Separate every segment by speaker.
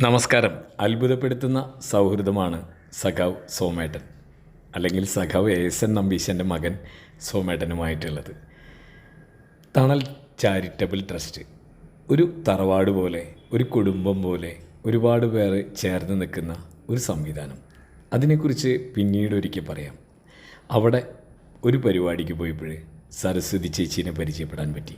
Speaker 1: നമസ്കാരം. അത്ഭുതപ്പെടുത്തുന്ന സൗഹൃദമാണ് സഖാവ് സോമേട്ടൻ അല്ലെങ്കിൽ സഖാവ് എസ് എൻ നമ്പീശന്റെ മകൻ സോമേട്ടനുമായിട്ടുള്ളത്. തണൽ ചാരിറ്റബിൾ ട്രസ്റ്റ് ഒരു തറവാട് പോലെ ഒരു കുടുംബം പോലെ ഒരുപാട് പേർ ചേർന്ന് നിൽക്കുന്ന ഒരു സംവിധാനം. അതിനെക്കുറിച്ച് പിന്നീട് ഒരിക്കൽ പറയാം. അവിടെ ഒരു പരിപാടിക്ക് പോയപ്പോൾ സരസ്വതി ചേച്ചീനെ പരിചയപ്പെടാൻ പറ്റി.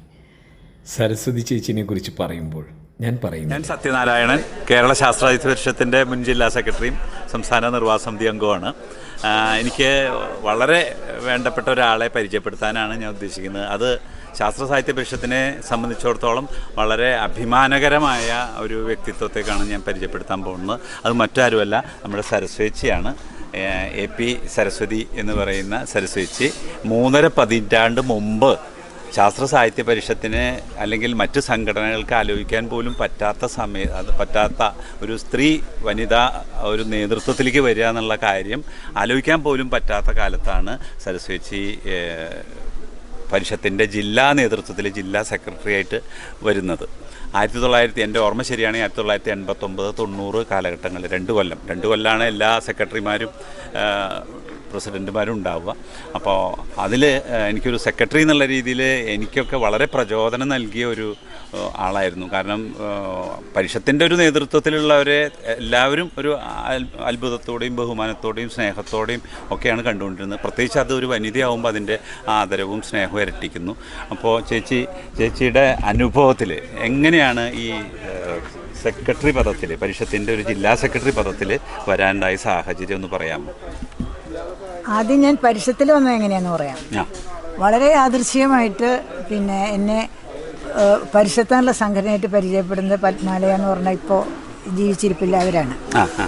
Speaker 1: സരസ്വതി ചേച്ചീനെ കുറിച്ച് പറയുമ്പോൾ ഞാൻ പറയുന്നു
Speaker 2: ഞാൻ സത്യനാരായണൻ കേരള ശാസ്ത്രാധിത്യ പരിഷത്തിന്റെ മുൻ ജില്ലാ സെക്രട്ടറിയും സംസ്ഥാന നിർവാഹ സമിതി അംഗവുമാണ്. എനിക്ക് വളരെ വേണ്ടപ്പെട്ട ഒരാളെ പരിചയപ്പെടുത്താനാണ് ഞാൻ ഉദ്ദേശിക്കുന്നത്. അത് ശാസ്ത്ര സാഹിത്യ പരിഷത്തിനെ സംബന്ധിച്ചിടത്തോളം വളരെ അഭിമാനകരമായ ഒരു വ്യക്തിത്വത്തെക്കാണ് ഞാൻ പരിചയപ്പെടുത്താൻ പോകുന്നത്. അത് മറ്റാരുമല്ല നമ്മുടെ സരസ്വേച്ചിയാണ്. എ പി സരസ്വതി എന്ന് പറയുന്ന സരസ്വേച്ചി മൂന്നര പതിറ്റാണ്ട് മുമ്പ് ശാസ്ത്ര സാഹിത്യ പരിഷത്തിന് അല്ലെങ്കിൽ മറ്റു സംഘടനകൾക്ക് ആലോചിക്കാൻ പോലും പറ്റാത്ത സമയ അത് പറ്റാത്ത ഒരു സ്ത്രീ വനിത ഒരു നേതൃത്വത്തിലേക്ക് വരിക എന്നുള്ള കാര്യം ആലോചിക്കാൻ പോലും പറ്റാത്ത കാലത്താണ് സരസ്വതി പരിഷത്തിന്റെ ജില്ലാ നേതൃത്വത്തിൽ ജില്ലാ സെക്രട്ടറി ആയിട്ട് വരുന്നത്. ആയിരത്തി തൊള്ളായിരത്തി എന്റെ ഓർമ്മ ശരിയാണെങ്കിൽ ആയിരത്തി തൊള്ളായിരത്തി എൺപത്തൊമ്പത് തൊണ്ണൂറ് കാലഘട്ടങ്ങളിൽ രണ്ട് കൊല്ലം. രണ്ട് കൊല്ലമാണ് എല്ലാ സെക്രട്ടറിമാരും പ്രസിഡന്റുമാരും ഉണ്ടാവുക അപ്പോൾ അതിൽ എനിക്കൊരു സെക്രട്ടറി എന്നുള്ള രീതിയിൽ എനിക്കൊക്കെ വളരെ പ്രചോദനം നൽകിയ ഒരു ആളായിരുന്നു. കാരണം പരിഷത്തിന്റെ ഒരു നേതൃത്വത്തിലുള്ളവരെ എല്ലാവരും ഒരു അത്ഭുതത്തോടെയും ബഹുമാനത്തോടെയും സ്നേഹത്തോടെയും ഒക്കെയാണ് കണ്ടുകൊണ്ടിരുന്നത്. പ്രത്യേകിച്ച് അത് ഒരു വനിതയാവുമ്പോൾ അതിന്റെ ആദരവും സ്നേഹവും ഇരട്ടിക്കുന്നു. അപ്പോൾ ചേച്ചി ചേച്ചിയുടെ അനുഭവത്തിൽ എങ്ങനെയാണ് ഈ സെക്രട്ടറി പദത്തിൽ പരിഷത്തിന്റെ ഒരു ജില്ലാ സെക്രട്ടറി പദത്തിൽ വരാനുണ്ടായ സാഹചര്യം ഒന്ന് പറയാമോ?
Speaker 3: ആദ്യം ഞാൻ പരിഷത്തിൽ വന്നത് എങ്ങനെയാന്ന് പറയാം. വളരെ യാദൃശ്യമായിട്ട് പിന്നെ എന്നെ പരിസരത്തുള്ള പരിഷത്താനുള്ള സംഘടനയായിട്ട് പരിചയപ്പെടുന്നത് പത്മാലയ എന്ന് പറഞ്ഞാൽ ഇപ്പോൾ ജീവിച്ചിരിപ്പില്ല അവരാണ്
Speaker 2: ആ ആ.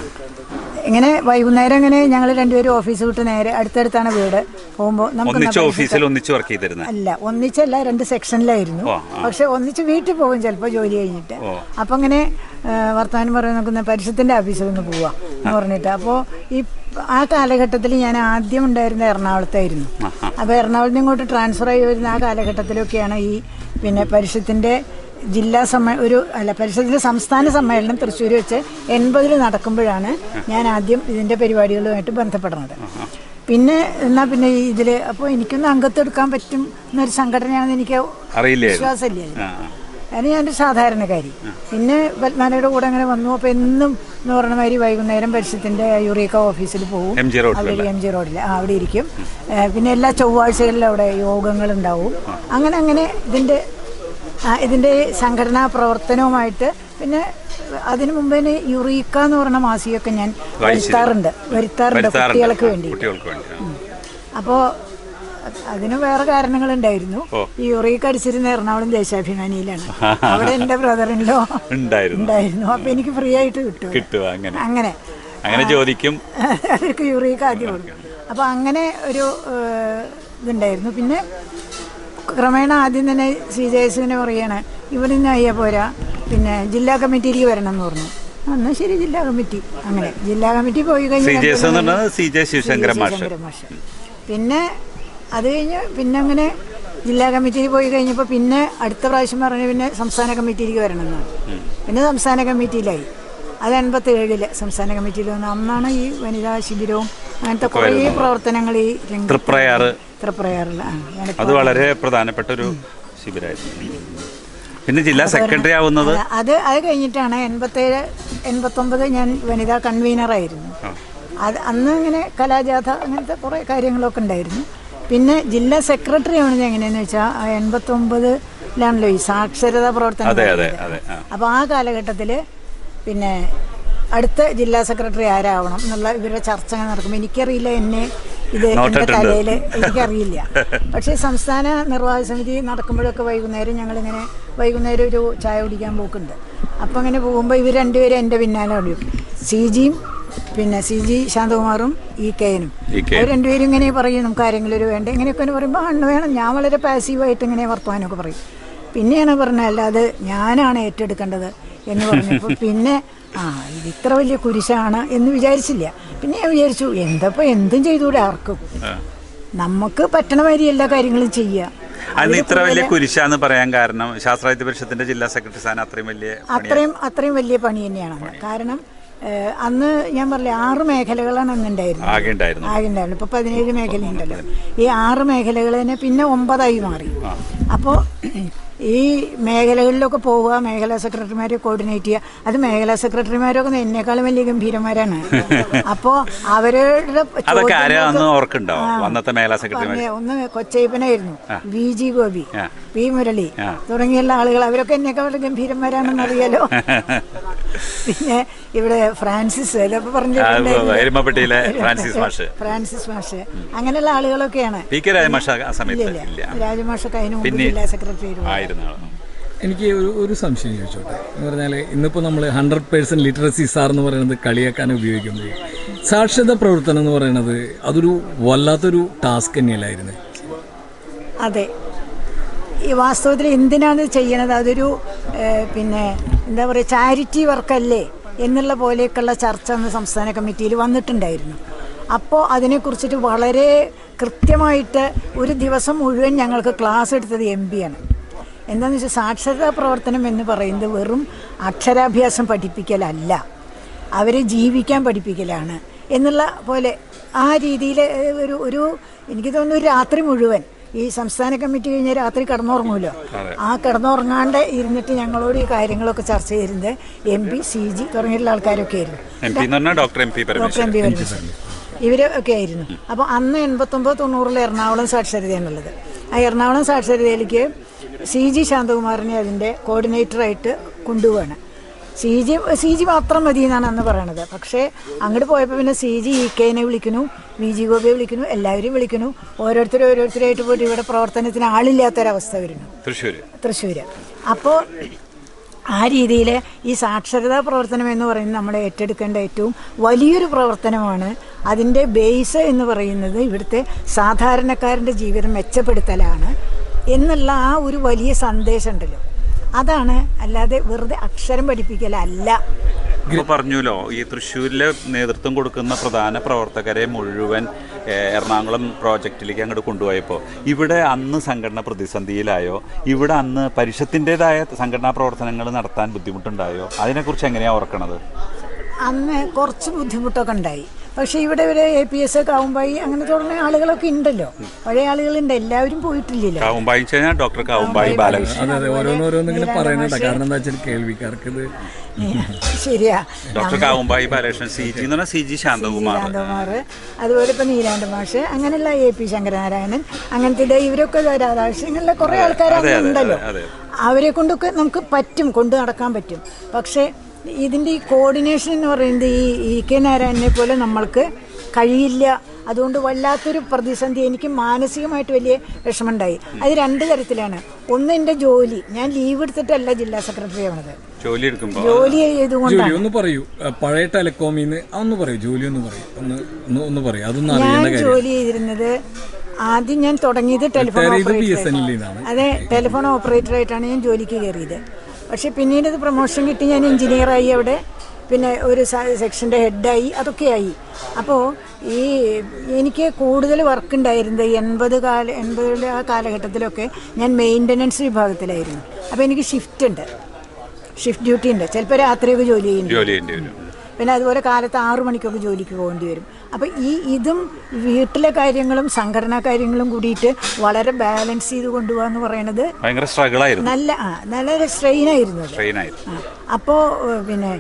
Speaker 3: ഇങ്ങനെ വൈകുന്നേരം ഇങ്ങനെ ഞങ്ങൾ രണ്ടുപേരും ഓഫീസ് വിട്ട് നേരെ അടുത്തടുത്താണ് വീട്. പോകുമ്പോൾ
Speaker 2: ഒന്നിച്ച് ഓഫീസിൽ ഒന്നിച്ച് വർക്ക് ചെയ്തിരുന്നത്
Speaker 3: അല്ല ഒന്നിച്ചല്ല രണ്ട് സെക്ഷനിലായിരുന്നു പക്ഷെ ഒന്നിച്ച് വീട്ടിൽ പോകും ചിലപ്പോൾ ജോലി കഴിഞ്ഞിട്ട്. അപ്പം ഇങ്ങനെ ആ, വർത്തമാനം പറയാൻ നോക്കുന്ന പരിസരത്തിന്റെ ഓഫീസിൽ നിന്ന് പോവാ എന്ന് പറഞ്ഞിട്ട്. അപ്പോൾ ഈ ആ കാലഘട്ടത്തിൽ ഞാൻ ആദ്യം ഉണ്ടായിരുന്ന എറണാകുളത്തായിരുന്നു. അപ്പോൾ എറണാകുളത്ത് ഇങ്ങോട്ട് ട്രാൻസ്ഫർ ആയി വരുന്ന ആ കാലഘട്ടത്തിലൊക്കെയാണ് ഈ പിന്നെ പരിഷത്തിന്റെ ജില്ലാ സമ്മേ ഒരു അല്ല പരിഷത്തിന്റെ സംസ്ഥാന സമ്മേളനം തൃശ്ശൂർ വെച്ച് എൺപതിൽ നടക്കുമ്പോഴാണ് ഞാൻ ആദ്യം ഇതിന്റെ പരിപാടികളുമായിട്ട് ബന്ധപ്പെടുന്നത്. പിന്നെ എന്നാ പിന്നെ ഇതിൽ അപ്പോൾ എനിക്കൊന്ന് അംഗത്തെടുക്കാൻ പറ്റും എന്നൊരു സംഘടനയാണെന്ന് എനിക്ക്
Speaker 2: വിശ്വാസമില്ല.
Speaker 3: അതിന് ഞാനൊരു സാധാരണക്കാരി. പിന്നെ പത്മാനയുടെ കൂടെ അങ്ങനെ വന്നു. അപ്പോൾ എന്നും എന്ന് പറഞ്ഞ മാതിരി വൈകുന്നേരം പരിസ്യത്തിന്റെ യൂറിയക്ക ഓഫീസിൽ പോകും അവിടെ എം ജി റോഡിൽ. ആ അവിടെ ഇരിക്കും. പിന്നെ എല്ലാ ചൊവ്വാഴ്ചകളിലും അവിടെ യോഗങ്ങൾ ഉണ്ടാവും അങ്ങനെ അങ്ങനെ ഇതിന്റെ ഇതിന്റെ സംഘടനാ പ്രവർത്തനവുമായിട്ട് പിന്നെ അതിനു മുമ്പ് തന്നെ യുറീക്ക എന്ന് പറഞ്ഞ മാസികയൊക്കെ ഞാൻ വരുത്താറുണ്ട്. വരുത്താറുണ്ട്. കുട്ടികൾക്ക് വേണ്ടി. അപ്പോൾ അതിന് വേറെ കാരണങ്ങളുണ്ടായിരുന്നു. ഈ യുറീക്ക അടിച്ചിരുന്ന എറണാകുളം ദേശാഭിമാനിയിലാണ്. അവിടെ എന്റെ ബ്രദറിനോ
Speaker 2: ഉണ്ടായിരുന്നു.
Speaker 3: അപ്പൊ എനിക്ക് ഫ്രീ ആയിട്ട് കിട്ടും.
Speaker 2: അങ്ങനെ.
Speaker 3: അങ്ങനെ.
Speaker 2: ചോദിക്കും.
Speaker 3: അവർക്ക് യുറീക്ക ആദ്യം കൊടുക്കും. അപ്പൊ അങ്ങനെ ഒരു ഇതുണ്ടായിരുന്നു. പിന്നെ ക്രമേണ ആദ്യം തന്നെ സി ജെ എസിനെ പറയാണ് ഇവിടെ നിന്ന് അയ്യ പോരാ. പിന്നെ ജില്ലാ കമ്മിറ്റിയിലേക്ക് വരണം എന്ന് പറഞ്ഞു. അന്ന് എന്നാ ശരി ജില്ലാ കമ്മിറ്റി. അങ്ങനെ. ജില്ലാ കമ്മിറ്റി പോയി കഴിഞ്ഞാൽ
Speaker 2: സി ജെ ശിവശങ്കരൻ മാഷ്.
Speaker 3: പിന്നെ അത് കഴിഞ്ഞ് പിന്നെ അങ്ങനെ ജില്ലാ കമ്മിറ്റിയിൽ പോയി കഴിഞ്ഞപ്പോൾ പിന്നെ അടുത്ത പ്രാവശ്യം പറഞ്ഞു പിന്നെ സംസ്ഥാന കമ്മിറ്റിയിലേക്ക് വരണം എന്നാണ് പിന്നെ സംസ്ഥാന കമ്മിറ്റിയിലായി. അത് എൺപത്തി ഏഴിൽ സംസ്ഥാന കമ്മിറ്റിയിൽ വന്നു അന്നാണ് ഈ വനിതാ ശിബിരവും അങ്ങനത്തെ കുറേ പ്രവർത്തനങ്ങൾ ഈ
Speaker 2: തൃപ്രയാറ്.
Speaker 3: തൃപ്രയാറിൽ ആ,
Speaker 2: അത് വളരെ പ്രധാനപ്പെട്ട ഒരു ശിബിരായിരുന്നു. പിന്നെ ജില്ലാ സെക്രട്ടറി ആവുന്നത്?
Speaker 3: അത് അത് കഴിഞ്ഞിട്ടാണ് എൺപത്തേഴ് എൺപത്തൊമ്പത് ഞാൻ വനിതാ കൺവീനറായിരുന്നു അത് അന്ന് ഇങ്ങനെ കലാജാഥ അങ്ങനത്തെ കുറേ കാര്യങ്ങളൊക്കെ ഉണ്ടായിരുന്നു. പിന്നെ ജില്ലാ സെക്രട്ടറി ആവുന്നത് എങ്ങനെയാന്ന് വെച്ചാൽ എൺപത്തൊമ്പതിലാണല്ലോ ഈ സാക്ഷരതാ പ്രവർത്തനം. അപ്പോൾ ആ. കാലഘട്ടത്തിൽ പിന്നെ അടുത്ത ജില്ലാ സെക്രട്ടറി ആരാവണം എന്നുള്ള ഇവരുടെ ചർച്ച നടക്കും നടക്കുമ്പോൾ എനിക്കറിയില്ല എന്നെ ഇത് എന്റെ. എനിക്കറിയില്ല. പക്ഷേ സംസ്ഥാന നിർവാഹക സമിതി നടക്കുമ്പോഴൊക്കെ വൈകുന്നേരം ഞങ്ങൾ ഇങ്ങനെ വൈകുന്നേരം ഒരു ചായ കുടിക്കാൻ പോക്കുണ്ട്. അപ്പം അങ്ങനെ പോകുമ്പോൾ ഇവർ രണ്ടുപേരും എന്റെ പിന്നാലെ ഓടിയും സി ജിയും പിന്നെ സി ജി ശാന്തകുമാറും ഇ കെനും അവർ രണ്ടുപേരും ഇങ്ങനെ പറയും നമുക്ക് ആരെങ്കിലും ഒരു വേണ്ട? ഇങ്ങനെയൊക്കെ പറയുമ്പോൾ അണ്ണ് വേണം. ഞാൻ വളരെ പാസീവായിട്ട് ഇങ്ങനെ വർത്തമാനമൊക്കെ പറയും. പിന്നെയാണ് പറഞ്ഞത് അല്ലാതെ ഞാനാണ് ഏറ്റെടുക്കേണ്ടത്. എന്ന് പറഞ്ഞപ്പോൾ പിന്നെ ആ ഇത് ഇത്ര വലിയ കുരിശാണ് എന്ന് വിചാരിച്ചില്ല. പിന്നെ ഞാൻ വിചാരിച്ചു എന്തപ്പോൾ എന്തും ചെയ്തുകൂടെ ആർക്കും? നമുക്ക് പറ്റണ മാതിരി എല്ലാ കാര്യങ്ങളും ചെയ്യുക
Speaker 2: അന്ന് ഇത്ര വലിയ കുരിശാന്ന് പറയാൻ കാരണം ശാസ്ത്രാഹിത്യ പരിഷത്തിന്റെ ജില്ലാ സെക്രട്ടറി സ്ഥാനം അത്രയും വലിയ
Speaker 3: അത്രയും അത്രയും വലിയ പണി തന്നെയാണ്. കാരണം അന്ന് ഞാൻ പറഞ്ഞില്ലേ ആറ് മേഖലകളാണ് അങ്ങ് ഉണ്ടായിരുന്നത്.
Speaker 2: ആകെ ഉണ്ടായിരുന്നു
Speaker 3: ആകെ ഉണ്ടായിരുന്നു ഇപ്പൊ പതിനേഴ് മേഖലയുണ്ടല്ലോ. ഈ ആറ് മേഖലകൾ തന്നെ പിന്നെ ഒമ്പതായി മാറി. അപ്പോൾ ഈ മേഖലകളിലൊക്കെ പോവുക മേഖലാ സെക്രട്ടറിമാരെ കോർഡിനേറ്റ് ചെയ്യുക അത് മേഖലാ സെക്രട്ടറിമാരൊക്കെ എന്നെക്കാളും വലിയ ഗംഭീരന്മാരാണ്. അപ്പോൾ അവരുടെ പറഞ്ഞ ഒന്ന് കൊച്ചയ്പ്പനായിരുന്നു V G Gopi
Speaker 2: V
Speaker 3: P Murali. തുടങ്ങിയുള്ള ആളുകൾ. അവരൊക്കെ എന്നെക്കാളും വളരെ ഗംഭീരന്മാരാണെന്ന് അറിയാലോ പിന്നെ ഇവിടെ ഫ്രാൻസിസ്.
Speaker 2: എരുമപ്പെട്ടിയിലെ ഫ്രാൻസിസ് മാഷ്.
Speaker 3: ഫ്രാൻസിസ് മാഷ്. അങ്ങനെയുള്ള ആളുകളൊക്കെയാണ്.
Speaker 2: പി കെ രാജമാഷ ആ സമയത്ത്
Speaker 3: രാജമാഷൊക്കെ അതിന് മുമ്പ് ജില്ലാ സെക്രട്ടറി ആയിരുന്നു.
Speaker 1: എനിക്ക് ഒരു ഒരു സംശയം ചോദിച്ചോട്ടെ? എന്ന് പറഞ്ഞാൽ ഇന്നിപ്പോൾ നമ്മൾ ഹൺഡ്രഡ് പേഴ്സന്റ് ലിറ്ററസി സാർ എന്ന് പറയുന്നത് കളിയാക്കാൻ ഉപയോഗിക്കുന്നത്. സാക്ഷരത പ്രവർത്തനം എന്ന് പറയുന്നത് അതൊരു വല്ലാത്തൊരു ടാസ്ക് തന്നെയല്ലായിരുന്നു?
Speaker 3: അതെ. ഈ വാസ്തവത്തിൽ എന്തിനാണ് ചെയ്യണത്? അതൊരു പിന്നെ എന്താ പറയുക ചാരിറ്റി വർക്കല്ലേ എന്നുള്ള പോലെയൊക്കെയുള്ള ചർച്ച അന്ന് സംസ്ഥാന കമ്മിറ്റിയിൽ വന്നിട്ടുണ്ടായിരുന്നു. അപ്പോൾ അതിനെക്കുറിച്ചിട്ട് വളരെ കൃത്യമായിട്ട് ഒരു ദിവസം മുഴുവൻ ഞങ്ങൾക്ക് ക്ലാസ് എടുത്തത് എം ആണ്. എന്താണെന്ന് വെച്ചാൽ സാക്ഷരതാ പ്രവർത്തനം എന്ന് പറയുന്നത് വെറും അക്ഷരാഭ്യാസം പഠിപ്പിക്കലല്ല. അവരെ ജീവിക്കാൻ പഠിപ്പിക്കലാണ്. എന്നുള്ള പോലെ ആ രീതിയിൽ ഒരു ഒരു എനിക്ക് തോന്നുന്നു ഒരു രാത്രി മുഴുവൻ ഈ സംസ്ഥാന കമ്മിറ്റി കഴിഞ്ഞ രാത്രി കിടന്നുറങ്ങുമല്ലോ ആ കിടന്നുറങ്ങാണ്ട് ഇരുന്നിട്ട് ഞങ്ങളോട് ഈ കാര്യങ്ങളൊക്കെ ചർച്ച ചെയ്തിരുന്നത് എം പി സി ജി തുടങ്ങിയിട്ടുള്ള ആൾക്കാരൊക്കെ ആയിരുന്നു.
Speaker 2: എം എന്ന് പറഞ്ഞാൽ doctor M P
Speaker 3: doctor
Speaker 2: Parameswaran.
Speaker 3: ഇവരൊക്കെ ഇവർ ഒക്കെ ആയിരുന്നു. അപ്പോൾ അന്ന് എൺപത്തൊമ്പത് തൊണ്ണൂറിൽ എറണാകുളം സാക്ഷരതയാണുള്ളത്. ആ എറണാകുളം സാക്ഷരതയിലേക്ക് സി ജി ശാന്തകുമാറിനെ അതിന്റെ കോർഡിനേറ്ററായിട്ട് കൊണ്ടുപോവാണ്. സി ജി സി ജി മാത്രം മതി എന്നാണ് അന്ന് പറയണത്. പക്ഷേ അങ്ങോട്ട് പോയപ്പോൾ പിന്നെ സി ജി ഇ കെനെ വിളിക്കുന്നു വി ജി ഗോപിയെ വിളിക്കുന്നു എല്ലാവരും വിളിക്കുന്നു. ഓരോരുത്തരും ഓരോരുത്തരായിട്ട് പോയിട്ട് ഇവിടെ പ്രവർത്തനത്തിന് ആളില്ലാത്തൊരവസ്ഥ വരുന്നു.
Speaker 2: തൃശ്ശൂർ
Speaker 3: തൃശ്ശൂർ അപ്പോൾ ആ രീതിയിൽ ഈ സാക്ഷരതാ പ്രവർത്തനം എന്ന് പറയുന്നത് നമ്മൾ ഏറ്റെടുക്കേണ്ട ഏറ്റവും വലിയൊരു പ്രവർത്തനമാണ്. അതിന്റെ ബേസ് എന്ന് പറയുന്നത് ഇവിടുത്തെ സാധാരണക്കാരന്റെ ജീവിതം മെച്ചപ്പെടുത്തലാണ് എന്നുള്ള ആ ഒരു വലിയ സന്ദേശം ഉണ്ടല്ലോ. അതാണ് അല്ലാതെ വെറുതെ അക്ഷരം പഠിപ്പിക്കലല്ല.
Speaker 2: പറഞ്ഞല്ലോ ഈ തൃശ്ശൂരിലെ നേതൃത്വം കൊടുക്കുന്ന പ്രധാന പ്രവർത്തകരെ മുഴുവൻ എറണാകുളം പ്രോജക്റ്റിലേക്ക് അങ്ങോട്ട് കൊണ്ടുപോയപ്പോൾ ഇവിടെ അന്ന് സംഘടന പ്രതിസന്ധിയിലായോ? ഇവിടെ അന്ന് പരിഷത്തിന്റെതായ സംഘടനാ പ്രവർത്തനങ്ങൾ നടത്താൻ ബുദ്ധിമുട്ടുണ്ടായോ? അതിനെക്കുറിച്ച് എങ്ങനെയാണ് ഓർക്കണത്?
Speaker 3: അന്ന് കുറച്ച് ബുദ്ധിമുട്ടൊക്കെ ഉണ്ടായി. പക്ഷേ ഇവിടെ ഒരു എ പി എസ് ഒക്കെ കാവുമ്പായി അങ്ങനെ തുടങ്ങിയ ആളുകളൊക്കെ ഉണ്ടല്ലോ. പഴയ ആളുകളുണ്ട്. എല്ലാവരും പോയിട്ടില്ലല്ലോ.
Speaker 2: കാവുമ്പായി ഡോക്ടർ കാവുമ്പായി ബാലകൃഷ്ണൻ.
Speaker 1: അതെ അതെ. ഓരോന്നോരോന്ന് ഇങ്ങനെ പറയുന്നുണ്ട്. കാരണം എന്താ വെച്ചാൽ കേൾവിക്കാർക്ക് ഇത്
Speaker 3: ശരിയാ.
Speaker 2: Doctor Kavumbayi Balakrishnan C G എന്ന് പറഞ്ഞാൽ സി ജി ശാന്തകുമാർ.
Speaker 3: ശാന്തകുമാർ. അതുപോലെ ഇപ്പൊ നീലാണ്ട് മാഷ് അങ്ങനെയുള്ള എ പി ശങ്കരനാരായണൻ അങ്ങനത്തെ ഇവരൊക്കെ രാധാകൃഷ്ണൻ ഇങ്ങനെയുള്ള കുറെ ആൾക്കാർ ഉണ്ടല്ലോ. അവരെ കൊണ്ടൊക്കെ നമുക്ക് പറ്റും കൊണ്ടു നടക്കാൻ പറ്റും. പക്ഷേ ഇതിന്റെ ഈ കോർഡിനേഷൻ എന്ന് പറയുന്നത് ഈ ഇ കെ നാരായണനെ പോലെ നമ്മൾക്ക് കഴിയില്ല. അതുകൊണ്ട് വല്ലാത്തൊരു പ്രതിസന്ധി എനിക്ക് മാനസികമായിട്ട് വലിയ വിഷമമുണ്ടായി. അത് രണ്ട് തരത്തിലാണ്. ഒന്ന് എന്റെ ജോലി. ഞാൻ ലീവ് എടുത്തിട്ടല്ല ജില്ലാ സെക്രട്ടറി ആവണത്.
Speaker 2: ജോലി എടുക്കുമ്പോൾ
Speaker 3: ജോലി ചെയ്തുകൊണ്ടാണ്.
Speaker 1: ജോലി ഒന്ന് പറയൂ. പഴയ ടെലികോമിന്ന് ഒന്ന് പറയൂ. ജോലി ഒന്ന് പറയൂ. ഒന്ന് ഒന്ന് പറയൂ. അതൊന്നും
Speaker 3: ഞാൻ ജോലി ചെയ്തിരുന്നത് ആദ്യം ഞാൻ തുടങ്ങിയത് ടെലിഫോൺ ഓപ്പറേറ്റർ അതെ ടെലിഫോൺ ഓപ്പറേറ്റർ ആയിട്ടാണ് ഞാൻ ജോലിക്ക് കയറിയത്. പക്ഷെ പിന്നീട് ഇത് പ്രൊമോഷൻ കിട്ടി ഞാൻ എഞ്ചിനീയറായി അവിടെ. പിന്നെ ഒരു സെക്ഷന്റെ ഹെഡായി അതൊക്കെയായി അപ്പോൾ ഈ എനിക്ക് കൂടുതൽ വർക്ക് ഉണ്ടായിരുന്നത് എൺപത് കാല എൺപതിലെ ആ കാലഘട്ടത്തിലൊക്കെ ഞാൻ മെയിന്റനൻസ് വിഭാഗത്തിലായിരുന്നു. അപ്പോൾ എനിക്ക് ഷിഫ്റ്റ് ഉണ്ട്. ഷിഫ്റ്റ് ഡ്യൂട്ടി ഉണ്ട്. ചിലപ്പോൾ രാത്രിയൊക്കെ ജോലി ചെയ്യുന്നുണ്ട്. പിന്നെ അതുപോലെ കാലത്ത് ആറു മണിക്കൊക്കെ ജോലിക്ക് പോകേണ്ടി വരും. അപ്പോൾ ഈ ഇതും വീട്ടിലെ കാര്യങ്ങളും സംഘടനാ കാര്യങ്ങളും കൂടിയിട്ട് വളരെ ബാലൻസ് ചെയ്ത് കൊണ്ടുപോകാന്ന് പറയുന്നത്
Speaker 2: ഭയങ്കര സ്ട്രഗിൾ ആയിരുന്നു.
Speaker 3: നല്ല ആ നല്ല സ്ട്രെയിൻ ആയിരുന്നു അപ്പോൾ പിന്നെ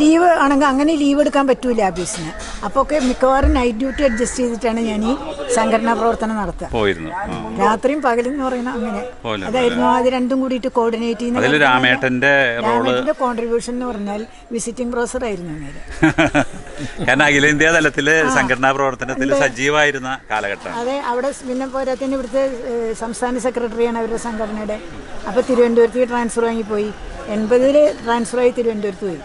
Speaker 3: ലീവ് ആണെങ്കിൽ അങ്ങനെ ലീവ് എടുക്കാൻ പറ്റൂല ഓഫീസിന് അപ്പോൾ ഒക്കെ മിക്കവാറും നൈറ്റ് ഡ്യൂട്ടി അഡ്ജസ്റ്റ് ചെയ്തിട്ടാണ് ഞാൻ ഈ സംഘടനാ പ്രവർത്തനം നടത്തുക.
Speaker 2: പോയിരുന്നു.
Speaker 3: രാത്രിയും പകലും എന്ന് പറയുന്ന അങ്ങനെ. അതായിരുന്നു അത് രണ്ടും കൂടിയിട്ട് കോർഡിനേറ്റ്
Speaker 2: അതിൽ
Speaker 3: ചെയ്യുന്ന
Speaker 2: രാമേട്ടന്റെ
Speaker 3: റോൾ കോൺട്രിബ്യൂഷൻ എന്ന് പറഞ്ഞാൽ വിസിറ്റിംഗ് പ്രൊഫസർ ആയിരുന്നു അങ്ങനെ
Speaker 2: കാരണം അഖിലേന്ത്യാ തലത്തിൽ സംഘടനാ പ്രവർത്തനത്തിൽ സജീവമായിരുന്ന കാലഘട്ടം
Speaker 3: അതെ അവിടെ പിന്നെ പോരാത്തതിന് ഇവിടുത്തെ സംസ്ഥാന സെക്രട്ടറിയാണ് അവരുടെ സംഘടനയുടെ. അപ്പോൾ തിരുവനന്തപുരത്തേക്ക് ട്രാൻസ്ഫർ വാങ്ങിപ്പോയി. എൺപതിൽ ട്രാൻസ്ഫറായി തിരുവനന്തപുരത്ത് പോയി.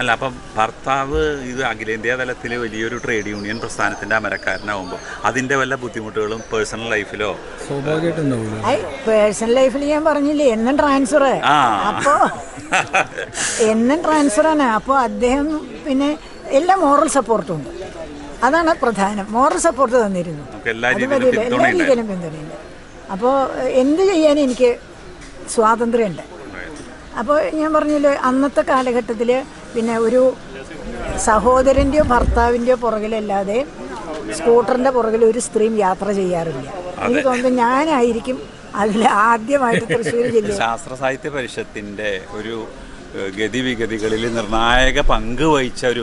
Speaker 2: അല്ല അപ്പം ഭർത്താവ് ഇത് അഖിലേന്ത്യാ തലത്തിൽ വലിയൊരു ട്രേഡ് യൂണിയൻ പ്രസ്ഥാനത്തിന്റെ അമരക്കാരനാവുമ്പോൾ അതിന്റെ വല്ല ബുദ്ധിമുട്ടുകളും പേഴ്സണൽ ലൈഫിലോ
Speaker 1: സ്വാഭാവികമായിട്ടും ഉണ്ടാവില്ല
Speaker 3: ഐ പേഴ്സണൽ ലൈഫിൽ ഞാൻ പറഞ്ഞില്ലേ എന്നും ട്രാൻസ്ഫർ
Speaker 2: അപ്പോ
Speaker 3: അപ്പോൾ എന്നും ട്രാൻസ്ഫറാണ് അപ്പോൾ അദ്ദേഹം പിന്നെ എല്ലാ മോറൽ സപ്പോർട്ടും ഉണ്ട്. അതാണ് പ്രധാനം. മോറൽ സപ്പോർട്ട് തന്നിരുന്നു.
Speaker 2: എല്ലാ രീതിയിലും
Speaker 3: പിന്തുണയുണ്ട്. അപ്പോൾ എന്ത് ചെയ്യാൻ എനിക്ക് സ്വാതന്ത്ര്യമുണ്ട്. അപ്പോൾ ഞാൻ പറഞ്ഞല്ലോ അന്നത്തെ കാലഘട്ടത്തിൽ പിന്നെ ഒരു സഹോദരന്റെയോ ഭർത്താവിന്റെയോ പുറകിലല്ലാതെ സ്കൂട്ടറിന്റെ പുറകിൽ ഒരു സ്ത്രീയും യാത്ര ചെയ്യാറില്ല. എനിക്ക് തോന്നുന്നു ഞാനായിരിക്കും അതിൽ ആദ്യമായിട്ട് തൃശ്ശൂർ ജില്ല
Speaker 2: ശാസ്ത്ര സാഹിത്യ പരിഷത്തിന്റെ ഒരു ഗതിവിഗതികളിൽ നിർണായക പങ്ക് വഹിച്ച ഒരു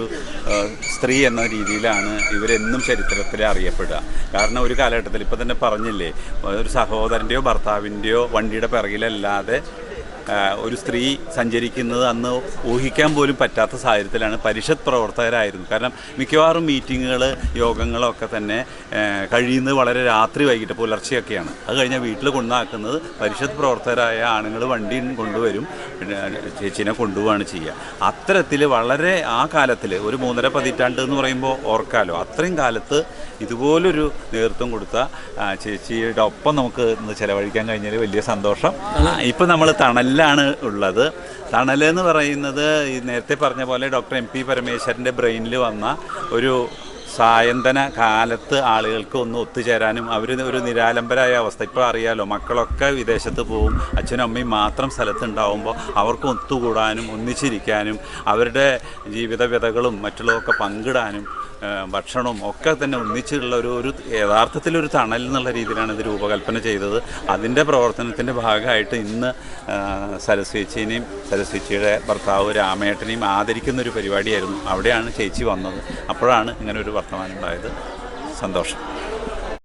Speaker 2: സ്ത്രീ എന്ന രീതിയിലാണ് ഇവരെന്നും ചരിത്രത്തിൽ അറിയപ്പെടുക. കാരണം ഒരു കാലഘട്ടത്തിൽ ഇപ്പം തന്നെ പറഞ്ഞില്ലേ ഒരു സഹോദരന്റെയോ ഭർത്താവിന്റെയോ വണ്ടിയുടെ പിറകിലല്ലാതെ ഒരു സ്ത്രീ സഞ്ചരിക്കുന്നത് അന്ന് ഊഹിക്കാൻ പോലും പറ്റാത്ത സാഹചര്യത്തിലാണ് പരിഷത്ത് പ്രവർത്തകരായിരുന്നു. കാരണം മിക്കവാറും മീറ്റിങ്ങുകൾ യോഗങ്ങളൊക്കെ തന്നെ കഴിയുന്നത് വളരെ രാത്രി വൈകിട്ട് പുലർച്ചെയൊക്കെയാണ്. അത് കഴിഞ്ഞാൽ വീട്ടിൽ കൊണ്ടാക്കുന്നത് പരിഷത്ത് പ്രവർത്തകരായ ആണുങ്ങൾ വണ്ടി കൊണ്ടുവരും ചേച്ചിനെ കൊണ്ടുപോവാണ് ചെയ്യുക. അത്തരത്തിൽ വളരെ ആ കാലത്തിൽ ഒരു മൂന്നര പതിറ്റാണ്ട് എന്ന് പറയുമ്പോൾ ഓർക്കാലോ അത്രയും കാലത്ത് ഇതുപോലൊരു നേതൃത്വം കൊടുത്ത ചേച്ചിയുടെ ഒപ്പം നമുക്ക് ഇന്ന് ചിലവഴിക്കാൻ കഴിഞ്ഞാൽ വലിയ സന്തോഷം. ഇപ്പം നമ്മൾ തണലിലാണ് ഉള്ളത്. തണൽ എന്ന് പറയുന്നത് ഈ നേരത്തെ പറഞ്ഞ പോലെ ഡോക്ടർ എം പി പരമേശ്വരന്റെ ബ്രെയിനിൽ വന്ന ഒരു സായന്തന കാലത്ത് ആളുകൾക്ക് ഒന്ന് ഒത്തുചേരാനും അവർ ഒരു നിരാലംബരായ അവസ്ഥ. ഇപ്പോൾ അറിയാലോ മക്കളൊക്കെ വിദേശത്ത് പോവും അച്ഛനും അമ്മയും മാത്രം സ്ഥലത്തുണ്ടാവുമ്പോൾ അവർക്ക് ഒത്തുകൂടാനും ഒന്നിച്ചിരിക്കാനും അവരുടെ ജീവിത വ്യതകളും മറ്റുള്ളതൊക്കെ പങ്കിടാനും ഭക്ഷണവും ഒക്കെ തന്നെ ഒന്നിച്ചുള്ള ഒരു ഒരു യഥാർത്ഥത്തിലൊരു തണൽ എന്നുള്ള രീതിയിലാണ് ഇത് രൂപകൽപ്പന ചെയ്തത്. അതിന്റെ പ്രവർത്തനത്തിന്റെ ഭാഗമായിട്ട് ഇന്ന് സരസ്വേച്ചിനെയും സരസ്വേച്ചിയുടെ ഭർത്താവ് രാമേട്ടനെയും ആദരിക്കുന്ന ഒരു പരിപാടിയായിരുന്നു. അവിടെയാണ് ചേച്ചി വന്നത്. അപ്പോഴാണ് ഇങ്ങനെ ഒരു വർത്തമാനം ഉണ്ടായത്. സന്തോഷം.